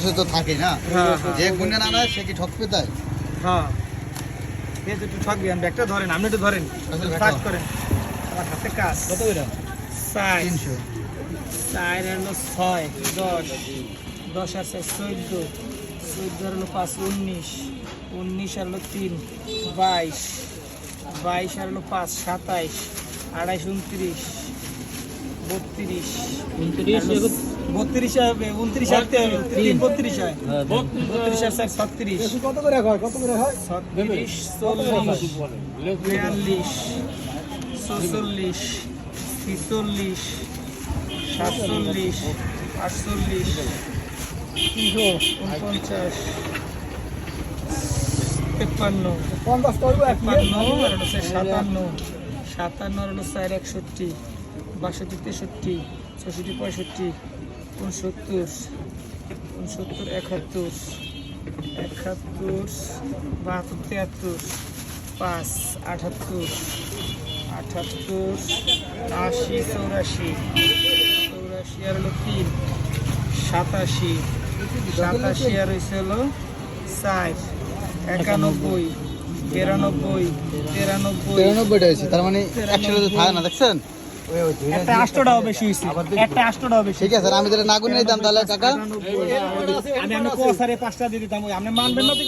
সে তো থাকে না। হ্যাঁ, হ্যাঁ। যে গুনে না নেয় সে কি ঠকবে তাই হ্যাঁ। এই তো একটু ঠকবি আমি ব্যাগটা ধরেন আপনি একটু ধরেন। আচ্ছা, রাখো। করেন। আমার হাতে কাজ। কত এটা চার। তিনশো। চার হলো ছয় দশ। দশ চার চোদ্দ। চোদ্দ হলো পাঁচ উনিশ। উনিশ আর হলো তিন বাইশ। বাইশ আর হলো পাঁচ সাতাইশ। আড়াইশ উনত্রিশ। বত্রিশ। বত্রিশ হবে উনত্রিশ আটতে হবে। তিন বত্রিশ হয়। বত্রিশ। আর চার ছত্রিশ। কত করে হয়? কত করে হয়? ছত্রিশ চল্লিশ বিয়াল্লিশ ছচল্লিশ ছিচল্লিশ সাতচল্লিশ আটচল্লিশ উনপঞ্চাশ তেপ্পান্ন পঞ্চাশ করব তেপ্পান্ন আর হচ্ছে সাতান্ন। সাতান্ন আর হলো চার একষট্টি। বাষট্টি তেষট্টি ছষট্টি পঁয়ষট্টি উনসত্তর উনসত্তর একাত্তর একাত্তর বাহাত্তর তিয়াত্তর পাঁচ আটাত্তর আটাত্তর আশি চৌরাশি চৌরাশি আর হলো তিন সাতাশি সাতাশি আর হয়েছে হলো চার একানব্বই বিরানব্বই তিরানব্বই তিরানব্বইটা হয়েছে তার মানে একশোটা তো থাকে না দেখছেন? একটা আষ্টটাও বেশি হয়েছে। একটা আষ্টটাও বেশি ঠিক আছে আমি তাহলে না গুনে নিতাম তাহলে কাকা? আমি আমি কোসারে পাঁচটা দিয়ে দিতাম আপনি মানবেন না তো